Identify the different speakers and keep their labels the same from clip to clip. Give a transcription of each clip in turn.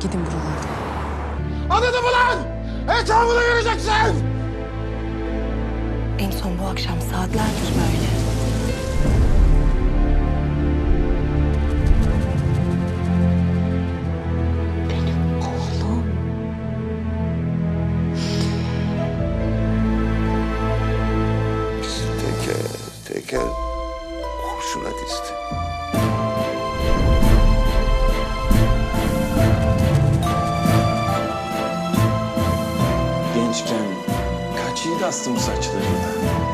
Speaker 1: Gidin buralardan.
Speaker 2: Anladın mı lan? Etrafına göreceksin!
Speaker 1: En son bu akşam saatlerdir böyle. Benim oğlum.
Speaker 3: Biz teker teker kurşuna dizdi.
Speaker 4: Kaç yiğit astı bu saçlarında.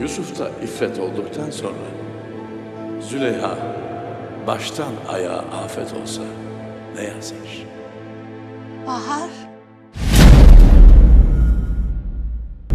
Speaker 5: Yusuf da iffet olduktan sonra Züleyha baştan ayağa afet olsa ne yazar?
Speaker 6: Bahar